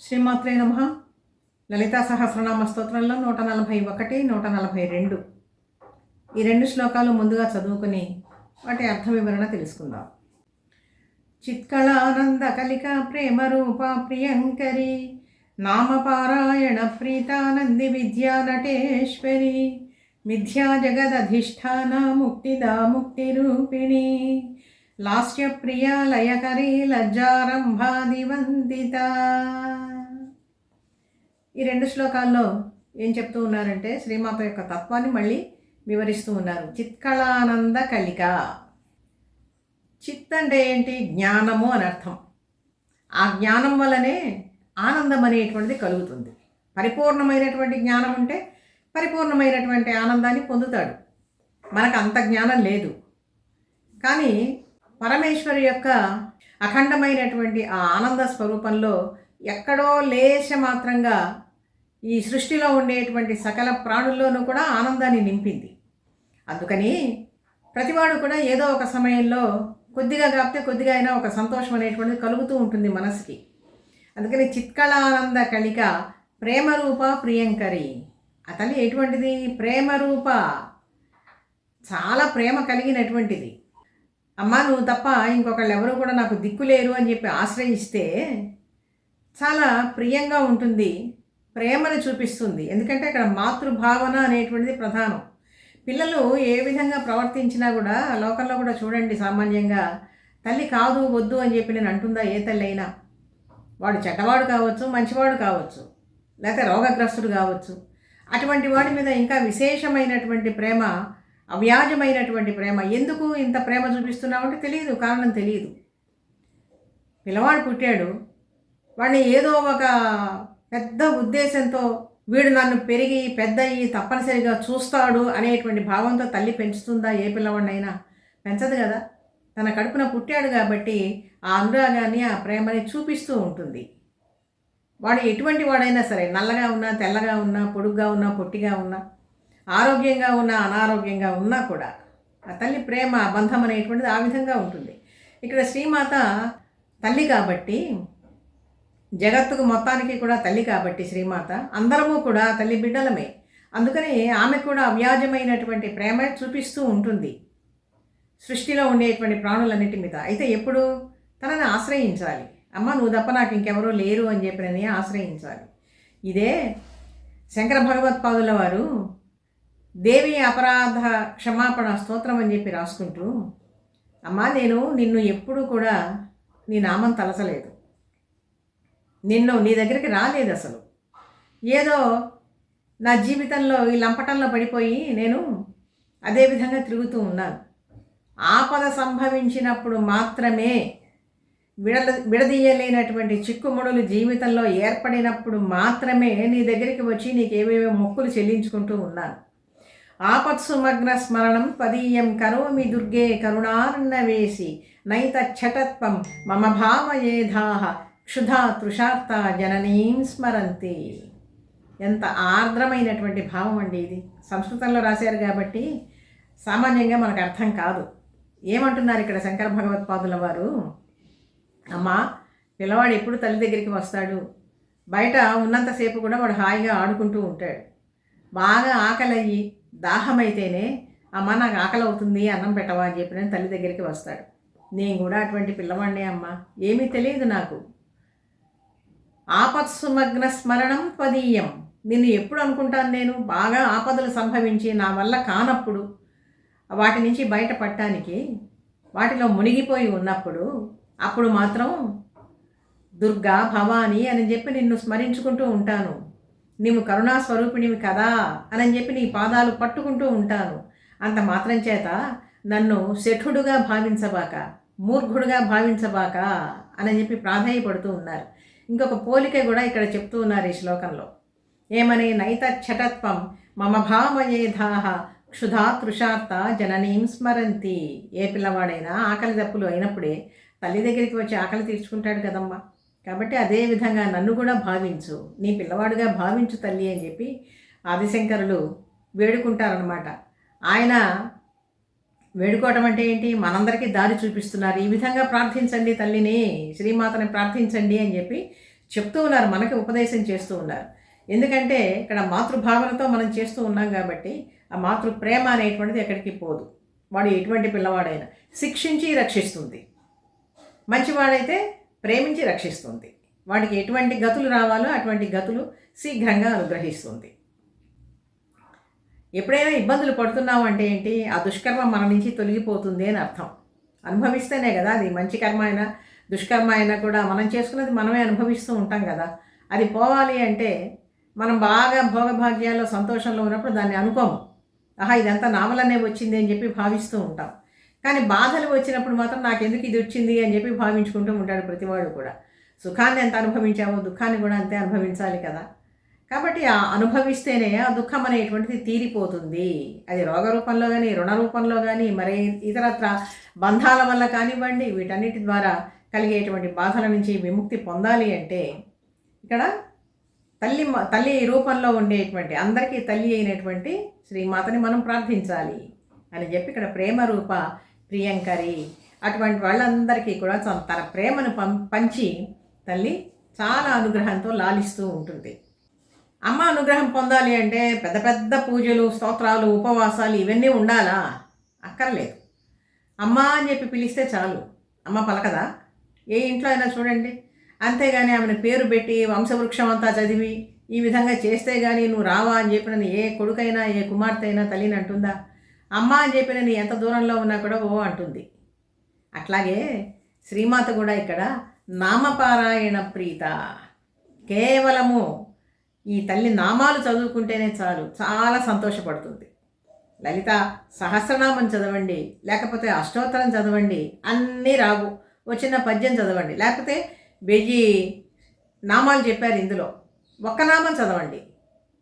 శ్రీమాత్రే నమ. లలితా సహస్రనామ స్తోత్రంలో నూట నలభై ఒకటి నూట నలభై రెండు. ఈ రెండు శ్లోకాలు ముందుగా చదువుకుని వాటి అర్థ వివరణ తెలుసుకుందాం. చిత్కళానంద కలిక ప్రేమ రూప ప్రియంకరి నామపారాయణ ప్రీతానంది విద్యా నటేశ్వరి మిథ్యా జగదధిష్టాన ముక్తిదా ముక్తిరూపిణి. లాస్య ప్రియ లజ్జారంభాదివందిత ఈ రెండు శ్లోకాల్లో ఏం చెప్తూ ఉన్నారంటే శ్రీమాత యొక్క తత్వాన్ని మళ్ళీ వివరిస్తూ ఉన్నారు. చిత్కళానంద కలిక. చిత్ అంటే ఏంటి? జ్ఞానము అని అర్థం. ఆ జ్ఞానం వల్లనే ఆనందం అనేటువంటిది కలుగుతుంది. పరిపూర్ణమైనటువంటి జ్ఞానం ఉంటే పరిపూర్ణమైనటువంటి ఆనందాన్ని పొందుతాడు. మనకు అంత జ్ఞానం లేదు. కానీ పరమేశ్వరి యొక్క అఖండమైనటువంటి ఆ ఆనంద స్వరూపంలో ఎక్కడో లేశ మాత్రంగా ఈ సృష్టిలో ఉండేటువంటి సకల ప్రాణుల్లోనూ కూడా ఆనందాన్ని నింపింది. అందుకని ప్రతివాడు కూడా ఏదో ఒక సమయంలో కొద్దిగా కాపితే కొద్దిగా అయినా ఒక సంతోషం అనేటువంటిది కలుగుతూ ఉంటుంది మనసుకి. అందుకని చిత్కళానంద కలిక ప్రేమరూప ప్రియంకరి. ఆ ఎటువంటిది? ప్రేమరూప. చాలా ప్రేమ కలిగినటువంటిది. అమ్మా నువ్వు తప్ప ఇంకొకళ్ళు ఎవరు కూడా నాకు దిక్కులేరు అని చెప్పి ఆశ్రయిస్తే చాలా ప్రియంగా ఉంటుంది ప్రేమను చూపిస్తుంది. ఎందుకంటే అక్కడ మాతృభావన అనేటువంటిది ప్రధానం. పిల్లలు ఏ విధంగా ప్రవర్తించినా కూడా లోకల్లో కూడా చూడండి సామాన్యంగా తల్లి కాదు వద్దు అని చెప్పి నేను అంటుందా ఏ తల్లి అయినా. వాడు చెడ్డవాడు కావచ్చు మంచివాడు కావచ్చు లేకపోతే రోగగ్రస్తుడు కావచ్చు. అటువంటి వాడి మీద ఇంకా విశేషమైనటువంటి ప్రేమ అవ్యాజమైనటువంటి ప్రేమ. ఎందుకు ఇంత ప్రేమ చూపిస్తున్నామంటే తెలియదు కారణం తెలియదు పిల్లవాడు పుట్టాడు. వాడిని ఏదో ఒక పెద్ద ఉద్దేశంతో వీడు నన్ను పెరిగి పెద్దయ్యి తప్పనిసరిగా చూస్తాడు అనేటువంటి భావంతో తల్లి పెంచుతుందా ఏ పిల్లవాడినైనా? పెంచదు కదా. తన కడుపున పుట్టాడు కాబట్టి ఆ అనురాగాన్ని ఆ ప్రేమని చూపిస్తూ ఉంటుంది. వాడు ఎటువంటి వాడైనా సరే నల్లగా ఉన్నా తెల్లగా ఉన్నా పొడుగ్గా ఉన్నా పొట్టిగా ఉన్నా ఆరోగ్యంగా ఉన్నా అనారోగ్యంగా ఉన్నా కూడా ఆ తల్లి ప్రేమ బంధం అనేటువంటిది ఆ విధంగా ఉంటుంది. ఇక్కడ శ్రీమాత తల్లి కాబట్టి జగత్తుకు మొత్తానికి కూడా తల్లి కాబట్టి శ్రీమాత అందరము కూడా తల్లి బిడ్డలమే. అందుకని ఆమె కూడా అవ్యాజమైనటువంటి ప్రేమ చూపిస్తూ ఉంటుంది. సృష్టిలో ఉండేటువంటి ప్రాణులన్నిటి మీద. అయితే ఎప్పుడు? తనని ఆశ్రయించాలి. అమ్మ నువ్వు తప్ప నాకు ఇంకెవరూ లేరు అని చెప్పినని ఆశ్రయించాలి. ఇదే శంకర భగవత్పాదుల వారు దేవి అపరాధ క్షమాపణ స్తోత్రం అని చెప్పి రాసుకుంటూ అమ్మా నేను నిన్ను ఎప్పుడూ కూడా నీ నామం తలసలేదు నిన్ను నీ దగ్గరికి రాలేదు అసలు. ఏదో నా జీవితంలో ఈ లంపటంలో పడిపోయి నేను అదే విధంగా తిరుగుతూ ఉన్నాను. ఆపద సంభవించినప్పుడు మాత్రమే విడల విడదీయలేనటువంటి చిక్కుముడులు జీవితంలో ఏర్పడినప్పుడు మాత్రమే నీ దగ్గరికి వచ్చి నీకు ఏవేవో మొక్కులు చెల్లించుకుంటూ ఉన్నాను. ఆపత్సుమగ్న స్మరణం పదీయం కరోమి దుర్గే కరుణార్ణవేసి నైత ఛటత్వం మమ భావయేధాహ క్షుధా తృషార్త జననీం స్మరంతి. ఎంత ఆర్ద్రమైనటువంటి భావం అండి ఇది. సంస్కృతంలో రాశారు కాబట్టి సామాన్యంగా మనకు అర్థం కాదు. ఏమంటున్నారు ఇక్కడ శంకర భగవత్పాదుల వారు? అమ్మా పిల్లవాడు ఎప్పుడు తల్లి దగ్గరికి వస్తాడు? బయట ఉన్నంతసేపు కూడా వాడు హాయిగా ఆడుకుంటూ ఉంటాడు. బాగా ఆకలయ్యి దాహమైతేనే అమ్మ నాకు ఆకలి అవుతుంది అన్నం పెట్టవా అని చెప్పి నేను తల్లి దగ్గరికి వస్తాడు. నేను కూడా అటువంటి పిల్లవాడినే అమ్మ ఏమీ తెలియదు నాకు. ఆపత్సుమగ్న స్మరణం పదీయం. నిన్ను ఎప్పుడు అనుకుంటాను నేను? బాగా ఆపదలు సంభవించి నా వల్ల కానప్పుడు వాటి నుంచి బయటపడటానికి వాటిలో మునిగిపోయి ఉన్నప్పుడు అప్పుడు మాత్రం దుర్గా భవాని అని చెప్పి నిన్ను స్మరించుకుంటూ ఉంటాను. నీవు కరుణా స్వరూపిణివి కదా అని చెప్పి నీ పాదాలు పట్టుకుంటూ ఉంటాను అంత మాత్రం చేత నన్ను శఠుడుగా భావించబాక మూర్ఖుడుగా భావించబాక అని చెప్పి ప్రాధాయపడుతూ ఉన్నారు. ఇంకొక పోలిక కూడా ఇక్కడ చెప్తూ ఉన్నారు ఈ శ్లోకంలో. ఏమని నైత ఛటత్వం మమ భావయేధాహ క్షుధా తృషార్త జననీం స్మరంతి. ఏ పిల్లవాడైనా ఆకలి దప్పులు అయినప్పుడే తల్లి దగ్గరికి వచ్చి ఆకలి తీర్చుకుంటాడు కదమ్మా. కాబట్టి అదే విధంగా నన్ను కూడా భావించు. నీ పిల్లవాడుగా భావించు తల్లి అని చెప్పి ఆదిశంకరులు వేడుకుంటారనమాట ఆయన వేడుకోవటం అంటే ఏంటి? మనందరికీ దారి చూపిస్తున్నారు. ఈ విధంగా ప్రార్థించండి తల్లిని. శ్రీమాతని ప్రార్థించండి అని చెప్పి చెప్తూ ఉన్నారు. మనకి ఉపదేశం చేస్తూ ఉన్నారు. ఎందుకంటే ఇక్కడ మాతృభావనతో మనం చేస్తూ ఉన్నాం కాబట్టి ఆ మాతృ ప్రేమ అనేటువంటిది ఎక్కడికి పోదు. వాడు ఎటువంటి పిల్లవాడైనా శిక్షించి రక్షిస్తుంది. మంచివాడైతే ప్రేమించి రక్షిస్తుంది. వాడికి ఎటువంటి గతులు రావాలో అటువంటి గతులు శీఘ్రంగా అనుగ్రహిస్తుంది. ఎప్పుడైనా ఇబ్బందులు పడుతున్నావు అంటే ఏంటి? ఆ దుష్కర్మ మన నుంచి తొలగిపోతుంది అని అర్థం. అనుభవిస్తేనే కదా అది. మంచి కర్మ అయినా దుష్కర్మ అయినా కూడా మనం చేసుకున్నది మనమే అనుభవిస్తూ ఉంటాం కదా. అది పోవాలి అంటే మనం బాగా భోగభాగ్యాల్లో సంతోషంలో ఉన్నప్పుడు దాన్ని అనుకోము. ఆహా ఇదంతా నా వల్లనే వచ్చింది అని చెప్పి భావిస్తూ ఉంటాం. కానీ బాధలు వచ్చినప్పుడు మాత్రం నాకు ఎందుకు ఇది వచ్చింది అని చెప్పి భావించుకుంటూ ఉంటాడు ప్రతివాడు కూడా. సుఖాన్ని ఎంత అనుభవించామో దుఃఖాన్ని కూడా అంతే అనుభవించాలి కదా. కాబట్టి ఆ అనుభవిస్తేనే ఆ దుఃఖం అనేటువంటిది తీరిపోతుంది. అది రోగ రూపంలో కానీ రుణ రూపంలో కానీ మరి ఇతరత్ర బంధాల వల్ల కానివ్వండి వీటన్నిటి ద్వారా కలిగేటువంటి బాధల నుంచి విముక్తి పొందాలి అంటే ఇక్కడ తల్లి మ- తల్లి రూపంలో ఉండేటువంటి అందరికీ తల్లి అయినటువంటి శ్రీమాతని మనం ప్రార్థించాలి అని చెప్పి ఇక్కడ ప్రేమ రూప ప్రియంకరి. అటువంటి వాళ్ళందరికీ కూడా తన ప్రేమను పం పంచి తల్లి చాలా అనుగ్రహంతో లాలిస్తూ ఉంటుంది. అమ్మ అనుగ్రహం పొందాలి అంటే పెద్ద పెద్ద పూజలు స్తోత్రాలు ఉపవాసాలు ఇవన్నీ ఉండాలా? అక్కర్లేదు. అమ్మ అని చెప్పి పిలిస్తే చాలు. అమ్మ పలకదా? ఏ ఇంట్లో అయినా చూడండి. అంతేగాని ఆమెను పేరు పెట్టి వంశవృక్షం అంతా చదివి ఈ విధంగా చేస్తే కానీ నువ్వు రావా అని చెప్పిన ఏ కొడుకైనా ఏ కుమార్తె అయినా తల్లిని అంటుందా? అమ్మ అని చెప్పిన నేను ఎంత దూరంలో ఉన్నా కూడా ఓ అంటుంది. అట్లాగే శ్రీమాత కూడా ఇక్కడ నామపారాయణ ప్రీత. కేవలము ఈ తల్లి నామాలు చదువుకుంటేనే చాలు. చాలా సంతోషపడుతుంది. లలిత సహస్రనామం చదవండి లేకపోతే అష్టోత్తరం చదవండి అన్నీ రావు. వచ్చిన పద్యం చదవండి. లేకపోతే వెయ్యి నామాలు చెప్పారు ఇందులో. ఒక్క నామం చదవండి.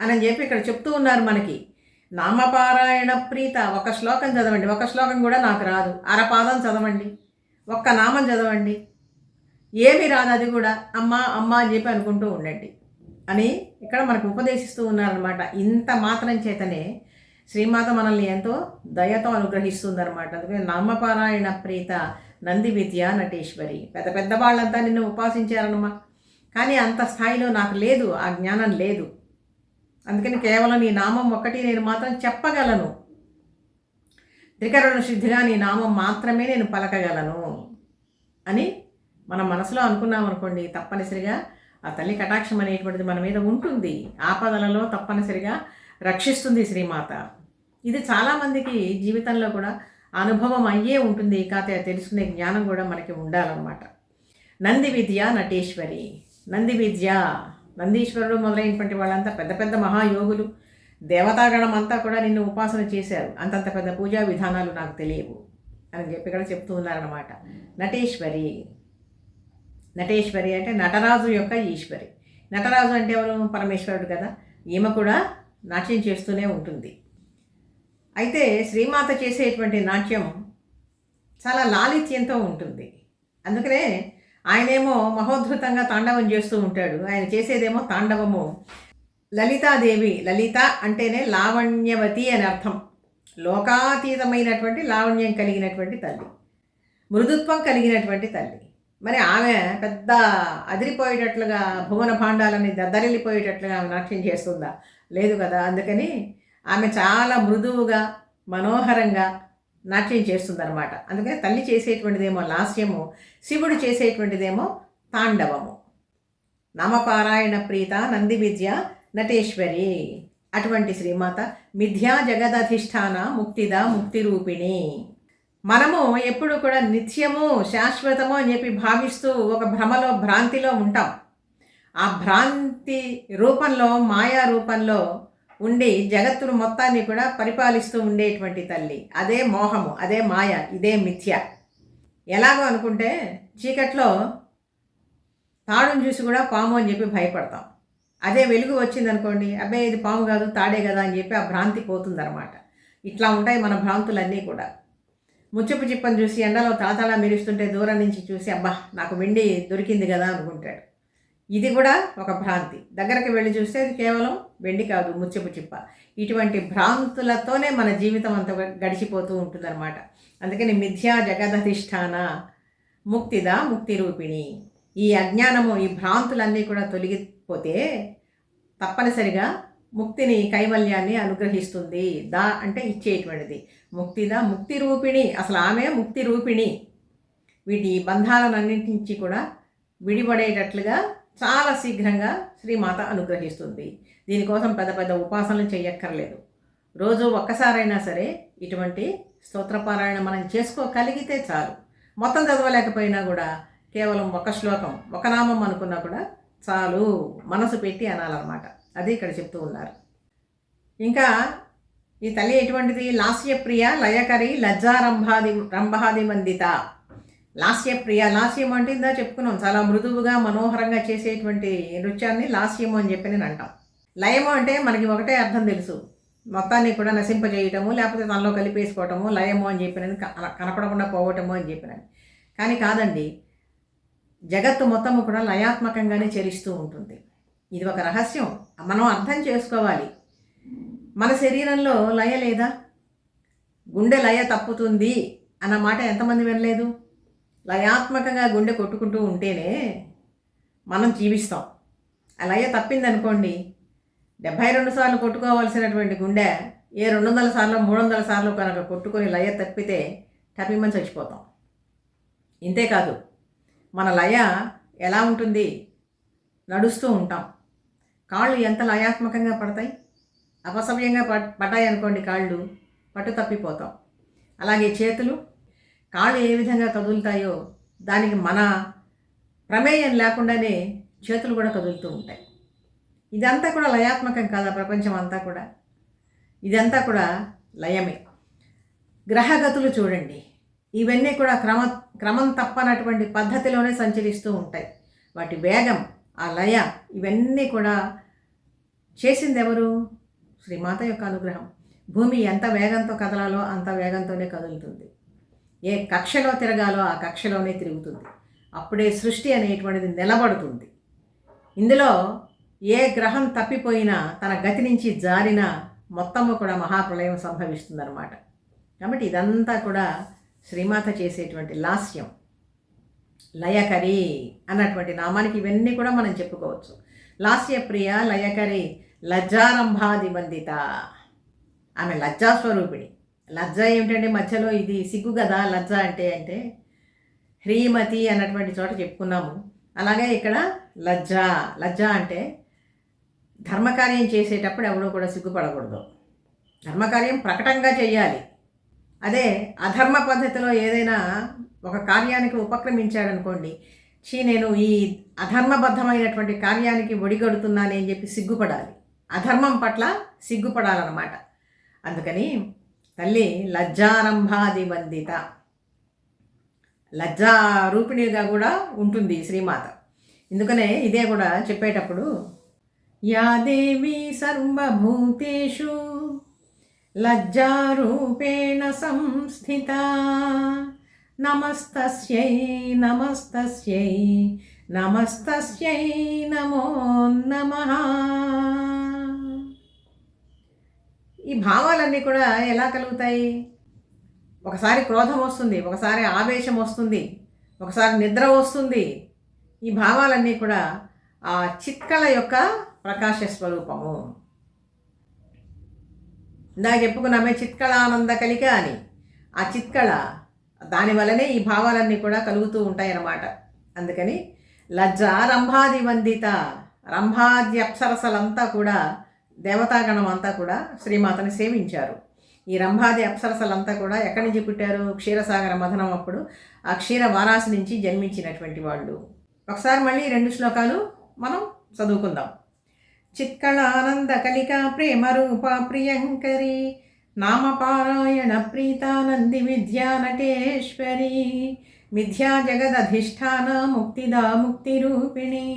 అని చెప్పి ఇక్కడ చెప్తూ ఉన్నారు మనకి. నామపారాయణ ప్రీత ఒక శ్లోకం చదవండి. ఒక శ్లోకం కూడా నాకు రాదు. అరపాదం చదవండి. ఒక్క నామం చదవండి. ఏమి రాదు అది కూడా. అమ్మ అమ్మ అని చెప్పి అనుకుంటూ ఉండండి. అని ఇక్కడ మనకు ఉపదేశిస్తూ ఉన్నారనమాట ఇంత మాత్రం చేతనే శ్రీమాత మనల్ని ఎంతో దయతో అనుగ్రహిస్తుందన్నమాట. అందుకని నామపారాయణ ప్రీత నంది విద్య నటేశ్వరి. పెద్ద పెద్ద వాళ్ళంతా నిన్ను ఉపాసించారనమా కానీ అంత స్థాయిలో నాకు లేదు. ఆ జ్ఞానం లేదు. అందుకని కేవలం నీ నామం ఒక్కటి నేను మాత్రం చెప్పగలను. త్రికరణ శుద్ధిగా నీ నామం మాత్రమే నేను పలకగలను అని మన మనసులో అనుకున్నాం అనుకోండి తప్పనిసరిగా ఆ తల్లి కటాక్షం అనేటువంటిది మన మీద ఉంటుంది. ఆపదలలో తప్పనిసరిగా రక్షిస్తుంది శ్రీమాత. ఇది చాలామందికి జీవితంలో కూడా అనుభవం అయ్యే ఉంటుంది. కాకపోతే అది తెలుసుకునే జ్ఞానం కూడా మనకి ఉండాలన్నమాట. నంది విద్య నటేశ్వరి. నంది విద్య. నందీశ్వరుడు మొదలైనటువంటి వాళ్ళంతా పెద్ద పెద్ద మహాయోగులు. దేవతాగణం అంతా కూడా నిన్ను ఉపాసన చేశారు. అంతంత పెద్ద పూజా విధానాలు నాకు తెలియవు అని చెప్పి ఇక్కడ చెప్తూ ఉన్నారన్నమాట. నటేశ్వరి. నటేశ్వరి అంటే నటరాజు యొక్క ఈశ్వరి. నటరాజు అంటే ఎవరు? పరమేశ్వరుడు కదా. ఈమె కూడా నాట్యం చేస్తూనే ఉంటుంది. అయితే శ్రీమాత చేసేటువంటి నాట్యం చాలా లాలిత్యంతో ఉంటుంది. అందుకనే ఆయనేమో మహోద్ధృతంగా తాండవం చేస్తూ ఉంటాడు. ఆయన చేసేదేమో తాండవము. లలితాదేవి లలిత అంటేనే లావణ్యవతి అని అర్థం. లోకాతీతమైనటువంటి లావణ్యం కలిగినటువంటి తల్లి. మృదుత్వం కలిగినటువంటి తల్లి. మరి ఆమె పెద్ద అదిరిపోయేటట్లుగా భువన భాండాలని దద్దరిల్లిపోయేటట్లుగా ఆమె నాట్యం చేస్తుందా? లేదు కదా. అందుకని ఆమె చాలా మృదువుగా మనోహరంగా నాట్యం చేస్తుందన్నమాట. అందుకని తల్లి చేసేటువంటిదేమో లాస్యము శివుడు చేసేటువంటిదేమో తాండవము నామపారాయణ ప్రీత నంది విద్య నటేశ్వరి అటువంటి శ్రీమాత మిథ్యా జగదధిష్టాన ముక్తిద ముక్తి రూపిణి మనము ఎప్పుడు కూడా నిత్యము శాశ్వతము అని చెప్పి భావిస్తూ ఒక భ్రమలో భ్రాంతిలో ఉంటాం. ఆ భ్రాంతి రూపంలో మాయా రూపంలో ఉండి జగత్తును మొత్తాన్ని కూడా పరిపాలిస్తూ ఉండేటువంటి తల్లి. అదే మోహము అదే మాయ ఇదే మిథ్య. ఎలాగో అనుకుంటే చీకట్లో తాడును చూసి కూడా పాము అని చెప్పి భయపడతాం. అదే వెలుగు వచ్చిందనుకోండి అబ్బాయి ఇది పాము కాదు తాడే కదా అని చెప్పి ఆ భ్రాంతి పోతుందన్నమాట. ఇట్లా ఉంటాయి మన భ్రాంతులన్నీ కూడా. ముచ్చపు చిప్పని చూసి ఎండలో తలతలా మెరుస్తుంటే దూరం నుంచి చూసి అబ్బా నాకు వెండి దొరికింది కదా అనుకుంటాడు. ఇది కూడా ఒక భ్రాంతి. దగ్గరికి వెళ్ళి చూస్తే అది కేవలం వెండి కాదు ముచ్చపు చిప్ప. ఇటువంటి భ్రాంతులతోనే మన జీవితం అంత గడిచిపోతూ ఉంటుందన్నమాట. అందుకని మిథ్యా జగదధిష్టాన ముక్తిదా ముక్తి రూపిణి. ఈ అజ్ఞానము ఈ భ్రాంతులన్నీ కూడా తొలగిపోతే తప్పనిసరిగా ముక్తిని కైవల్యాన్ని అనుగ్రహిస్తుంది. దా అంటే ఇచ్చేటువంటిది. ముక్తిదా ముక్తి రూపిణి. అసలు ఆమె ముక్తి రూపిణి. వీటి బంధాలన్నింటి నుంచి కూడా విడిపడేటట్లుగా చాలా శీఘ్రంగా శ్రీమాత అనుగ్రహిస్తుంది. దీనికోసం పెద్ద పెద్ద ఉపాసనలు చేయక్కర్లేదు రోజు ఒక్కసారైనా సరే ఇటువంటి స్తోత్రపారాయణ మనం చేసుకోగలిగితే చాలు. మొత్తం చదవలేకపోయినా కూడా కేవలం ఒక శ్లోకం ఒక నామం అనుకున్నా కూడా చాలు. మనసు పెట్టి అనాలన్నమాట. అది ఇక్కడ చెప్తూ ఉన్నారు. ఇంకా ఈ తల్లి ఎటువంటిది? లాస్యప్రియ లయకరి లజ్జారంభాది రంభాది మందిత లాస్యప్రియ లాస్యం అంటే ఇందా చెప్పుకున్నాం. చాలా మృదువుగా మనోహరంగా చేసేటువంటి నృత్యాన్ని లాస్యము అని చెప్పి నేను అంటాం. లయము అంటే మనకి ఒకటే అర్థం తెలుసు. మొత్తాన్ని కూడా నశింపజేయటము లేకపోతే తనలో కలిపేసుకోవటము లయము అని చెప్పినది కనపడకుండా పోవటము అని చెప్పినది కానీ కాదండి జగత్తు మొత్తము కూడా లయాత్మకంగానే చరిస్తూ ఉంటుంది. ఇది ఒక రహస్యం. మనం అర్థం చేసుకోవాలి. మన శరీరంలో లయ లేదా? గుండె లయ తప్పుతుంది అన్న మాట ఎంతమంది వినలేదు? లయాత్మకంగా గుండె కొట్టుకుంటూ ఉంటేనే మనం జీవిస్తాం. ఆ లయ తప్పిందనుకోండి డెబ్భై రెండు సార్లు కొట్టుకోవాల్సినటువంటి గుండె ఏ రెండు వందల సార్లు మూడు వందల సార్లు కనుక కొట్టుకొని లయ తప్పితే తప్పిమని చచ్చిపోతాం. ఇంతేకాదు మన లయ ఎలా ఉంటుంది? నడుస్తూ ఉంటాం. కాళ్ళు ఎంత లయాత్మకంగా పడతాయి? అపసవ్యంగా పడ్ పడ్డాయి అనుకోండి కాళ్ళు పట్టు తప్పిపోతాం అలాగే చేతులు కాళ్ళు ఏ విధంగా కదులుతాయో దానికి మన ప్రమేయం లేకుండానే చేతులు కూడా కదులుతూ ఉంటాయి. ఇదంతా కూడా లయాత్మకం కాదా ప్రపంచం అంతా కూడా? ఇదంతా కూడా లయమే. గ్రహగతులు చూడండి. ఇవన్నీ కూడా క్రమ క్రమం తప్పనటువంటి పద్ధతిలోనే సంచరిస్తూ ఉంటాయి. వాటి వేగం ఆ లయ ఇవన్నీ కూడా చేసింది ఎవరు శ్రీమాత యొక్క అనుగ్రహం. భూమి ఎంత వేగంతో కదలాలో అంత వేగంతోనే కదులుతుంది. ఏ కక్షలో తిరగాలో ఆ కక్షలోనే తిరుగుతుంది. అప్పుడే సృష్టి అనేటువంటిది నిలబడుతుంది. ఇందులో ఏ గ్రహం తప్పిపోయినా తన గతి నుంచి జారిన మొత్తము కూడా మహాప్రళయం సంభవిస్తుందన్నమాట. కాబట్టి ఇదంతా కూడా శ్రీమాత చేసేటువంటి లాస్యం. లయకరి అన్నటువంటి నామానికి ఇవన్నీ కూడా మనం చెప్పుకోవచ్చు. లాస్యప్రియ లయకరి లజ్జారంభాది వందిత ఆమె లజ్జాస్వరూపిణి. లజ్జ ఏమిటంటే మధ్యలో ఇది సిగ్గు కదా లజ్జ అంటే అంటే హ్రీమతి అన్నటువంటి చోట చెప్పుకున్నాము. అలాగే ఇక్కడ లజ్జ లజ్జ అంటే ధర్మకార్యం చేసేటప్పుడు ఎవడో కూడా సిగ్గుపడకూడదు. ధర్మకార్యం ప్రకటంగా చేయాలి. అదే అధర్మ పద్ధతిలో ఏదైనా ఒక కార్యానికి ఉపక్రమించాడనుకోండి చీ నేను ఈ అధర్మబద్ధమైనటువంటి కార్యానికి ఒడిగడుతున్నానని అని చెప్పి సిగ్గుపడాలి. అధర్మం పట్ల సిగ్గుపడాలన్నమాట. అందుకని తల్లి లజ్జారంభాది వందిత లజ్జా రూపిణిగా కూడా ఉంటుంది శ్రీమాత. ఎందుకనే ఇదే కూడా చెప్పేటప్పుడు యా దేవి సర్వభూతేషు లజ్జారూపేణ సంస్థిత. నమస్తస్యై నమస్తస్యై నమస్తస్యై నమో నమః. ఈ భావాలన్నీ కూడా ఎలా కలుగుతాయి? ఒకసారి క్రోధం వస్తుంది ఒకసారి ఆవేశం వస్తుంది ఒకసారి నిద్ర వస్తుంది. ఈ భావాలన్నీ కూడా ఆ చిక్కల యొక్క ప్రకాశ స్వరూపము. ఇందాక చెప్పుకున్నామే చిత్కళానంద కలిక అని. ఆ చిత్కళ దానివల్లనే ఈ భావాలన్నీ కూడా కలుగుతూ ఉంటాయన్నమాట. అందుకని లజ్జ రంభాది వందిత రంభాది అప్సరసలంతా కూడా దేవతాగణం అంతా కూడా శ్రీమాతని సేవించారు. ఈ రంభాది అప్సరసలంతా కూడా ఎక్కడి నుంచి పుట్టారు? క్షీరసాగర మథనం అప్పుడు ఆ క్షీర వారాసి నుంచి జన్మించినటువంటి వాళ్ళు. ఒకసారి మళ్ళీ రెండు శ్లోకాలు మనం చదువుకుందాం. చిత్కళానంద కలిక ప్రేమ రూప ప్రియంకరి నామపారాయణ ప్రీతానంది విద్యా మిథ్యాజగదధిష్టాన మిథ్యా జగదధిష్టాన ముక్తిదా ముక్తిరూపిణి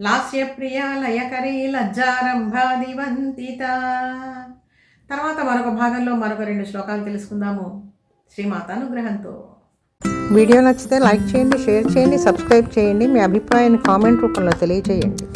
లాస్యప్రియ లయకరీ లజ్జారంభాదివంతిత తర్వాత మరొక భాగంలో మరొక రెండు శ్లోకాలు తెలుసుకుందాము శ్రీమాత అనుగ్రహంతో వీడియో నచ్చితే లైక్ చేయండి షేర్ చేయండి సబ్స్క్రైబ్ చేయండి మీ అభిప్రాయాన్ని కామెంట్ రూపంలో తెలియజేయండి